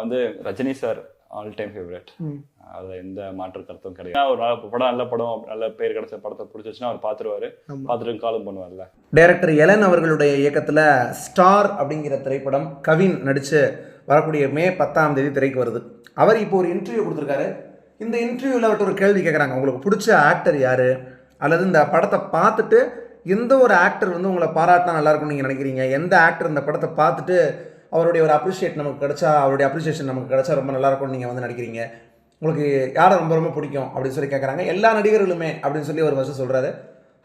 வந்து Rajini sir all time favourite. அதுல எந்த மாற்று கருத்தும் கிடையாது. ஒரு நல்ல படம் நல்ல படம் நல்ல பேர் கிடைச்ச படத்தை பிடிச்சிச்சுன்னா அவர் பார்த்துருவாரு. பார்த்துட்டு காலும் பண்ணுவார்ல. டைரக்டர் எலன் அவர்களுடைய இயக்கத்தில் ஸ்டார் அப்படிங்கிற திரைப்படம் கவின் நடித்து வரக்கூடிய மே பத்தாம் தேதி திரைக்கு வருது. அவர் இப்போ ஒரு இன்டர்வியூ கொடுத்துருக்காரு. இந்த இன்டர்வியூவில் அவர்கிட்ட ஒரு கேள்வி கேட்குறாங்க உங்களுக்கு பிடிச்ச ஆக்டர் யார்? அல்லது இந்த படத்தை பார்த்துட்டு எந்த ஒரு ஆக்டர் வந்து உங்களை பாராட்டினா நல்லா இருக்கும்னு நீங்கள் நினைக்கிறீங்க? எந்த ஆக்டர் இந்த படத்தை பார்த்துட்டு அவருடைய ஒரு அப்ரிஷியேட் நமக்கு கிடச்சா அவருடைய அப்ரிஷியேஷன் நமக்கு கிடைச்சா ரொம்ப நல்லா இருக்கும்னு நீங்கள் வந்து நினைக்கிறீங்க உங்களுக்கு யாரை ரொம்ப ரொம்ப பிடிக்கும் அப்படின்னு சொல்லி கேட்குறாங்க எல்லா நடிகர்களுமே அப்படின்னு சொல்லி ஒரு வருஷம் சொல்கிறாரு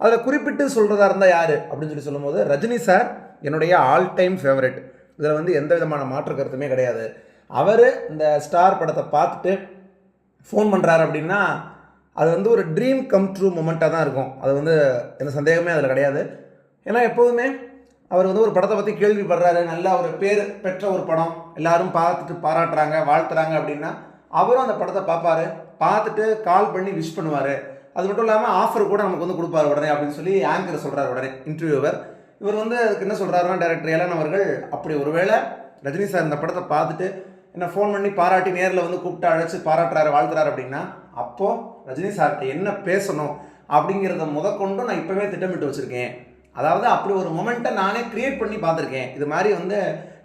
அதில் குறிப்பிட்டு சொல்கிறதா இருந்தால் யார்? அப்படின்னு சொல்லி சொல்லும்போது ரஜினி சார் என்னுடைய ஆல் டைம் ஃபேவரட் இதில் வந்து எந்த விதமான மாற்று கருத்துமே கிடையாது. அவர் இந்த ஸ்டார் படத்தை பார்த்துட்டு ஃபோன் பண்ணுறாரு அப்படின்னா அது வந்து ஒரு ட்ரீம் கம் ட்ரூ மூமெண்ட்டாக தான் இருக்கும். அது வந்து எந்த சந்தேகமே அதில் கிடையாது. ஏன்னா எப்போதுமே அவர் வந்து ஒரு படத்தை பற்றி கேள்விப்படுறாரு. நல்லா ஒரு பேர் பெற்ற ஒரு படம். எல்லாரும் பார்த்துட்டு பாராட்டுறாங்க வாழ்த்துறாங்க அப்படின்னா அவரும் அந்த படத்தை பார்ப்பாரு. பார்த்துட்டு கால் பண்ணி விஷ் பண்ணுவார். அது மட்டும் இல்லாமல் ஆஃபர் கூட நமக்கு வந்து கொடுப்பாரு உடனே அப்படின்னு சொல்லி ஆங்கர் சொல்கிறார் உடனே இன்டர்வியூவர் இவர் வந்து அதுக்கு என்ன சொல்கிறாருன்னா டேரக்டர் ஏலன் அவர்கள் அப்படி ஒருவேளை ரஜினி சார் இந்த படத்தை பார்த்துட்டு என்ன ஃபோன் பண்ணி பாராட்டி நேரில் வந்து கூப்பிட்டு அழைச்சி பாராட்டுறாரு வாழ்த்துறாரு அப்படின்னா அப்போது ரஜினி சார்கிட்ட என்ன பேசணும் அப்படிங்கிறத முதற்கொண்டும் நான் இப்போவே திட்டமிட்டு வச்சுருக்கேன். அதாவது அப்படி ஒரு மொமெண்ட்டை நானே கிரியேட் பண்ணி பார்த்துருக்கேன். இது மாதிரி வந்து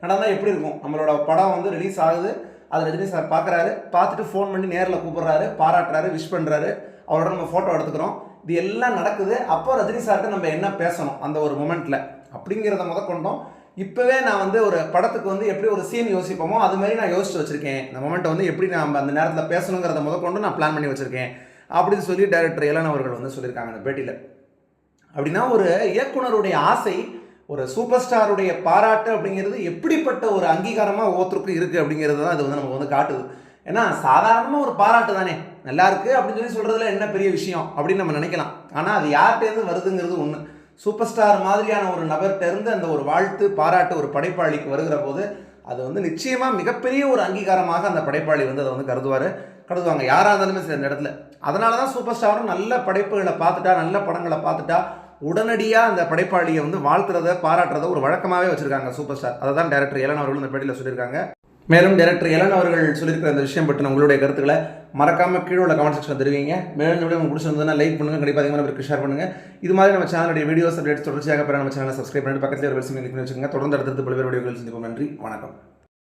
நடந்தால் எப்படி இருக்கும்? நம்மளோட படம் வந்து ரிலீஸ் ஆகுது. அது ரஜினி சார் பார்க்குறாரு. பார்த்துட்டு ஃபோன் பண்ணி நேரில் கூப்பிட்றாரு. பாராட்டுறாரு விஷ் பண்ணுறாரு அவரோட நம்ம ஃபோட்டோ எடுத்துக்கிறோம். இது எல்லாம் நடக்குது. அப்போ ரஜினி சார்கிட்ட நம்ம என்ன பேசணும் அந்த ஒரு மொமெண்ட்டில் அப்படிங்கிறத முதற்கொண்டோம் இப்போவே நான் வந்து ஒரு படத்துக்கு வந்து எப்படி ஒரு சீன் யோசிப்போமோ அது மாதிரி நான் யோசிச்சு வச்சுருக்கேன். இந்த மொமெண்ட்டை வந்து எப்படி நம்ம அந்த நேரத்தில் பேசணுங்கிறத கொண்டு நான் பிளான் பண்ணி வச்சுருக்கேன். அப்படின்னு சொல்லி டைரக்டர் இளன் அவர்கள் வந்து சொல்லியிருக்காங்க அந்த பேட்டியில். அப்படின்னா ஒரு இயக்குனருடைய ஆசை ஒரு சூப்பர் ஸ்டாருடைய பாராட்டு அப்படிங்கிறது எப்படிப்பட்ட ஒரு அங்கீகாரமாக ஒவ்வொருத்தருக்கும் இருக்குது அப்படிங்கிறது தான் இது வந்து நமக்கு வந்து காட்டுது. ஏன்னா சாதாரணமாக ஒரு பாராட்டு தானே. நல்லா இருக்குது அப்படின்னு சொல்லி சொல்கிறதுல என்ன பெரிய விஷயம் அப்படின்னு நம்ம நினைக்கலாம். ஆனால் அது யார்கிட்டேருந்து வருதுங்கிறது ஒன்று சூப்பர் ஸ்டார் மாதிரியான ஒரு நபர்கிட்டேருந்து அந்த ஒரு வாழ்த்து பாராட்டு ஒரு படைப்பாளிக்கு வருகிற போது அது வந்து நிச்சயமாக மிகப்பெரிய ஒரு அங்கீகாரமாக அந்த படைப்பாளி வந்து அதை வந்து கருதுவார். கருதுவாங்க. யாராக இருந்தாலுமே சரி அந்த இடத்துல. அதனால தான் சூப்பர் ஸ்டாரும் நல்ல படைப்புகளை பார்த்துட்டா நல்ல படங்களை பார்த்துட்டா உடனடியாக அந்த படைப்பாளியை வந்து வாழ்த்துறத பாராட்டுறத ஒரு வழக்கமாகவே வச்சுருக்காங்க சூப்பர் ஸ்டார் அதை தான் டேரக்டர் எலன் அவர்கள் இந்த பேட்டியில் சொல்லியிருக்காங்க. மேலும் டேரக்டர் எலன் அவர்கள் சொல்லியிருக்கிற இந்த விஷயம் பற்றின உங்களுடைய கருத்துக்களை மறக்காமல் கீழே உள்ள கமெண்ட் செக்ஷன் தெரிவிங்க. மேலும் இந்த வீடியோ உங்களுக்கு பிடிச்சிருந்ததுன்னா லைக் பண்ணுங்கள் கண்டிப்பாக அதிகமாக பேருக்கு ஷேர் பண்ணுங்கள் இது மாதிரி நம்ம சேனலுடைய வீடியோஸ் அப்டேட்ஸ் தொடர்ச்சியாக பெற நம்ம சேனலை சப்ஸ்கிரைப் பண்ணிட்டு பக்கத்தில் ஒரு பெல் பண்ணி வச்சுக்கோங்க. தொடர்ந்து அடுத்தடுத்து பல்வேறு வீடியோக்கள் சந்திப்போம். நன்றி. வணக்கம்.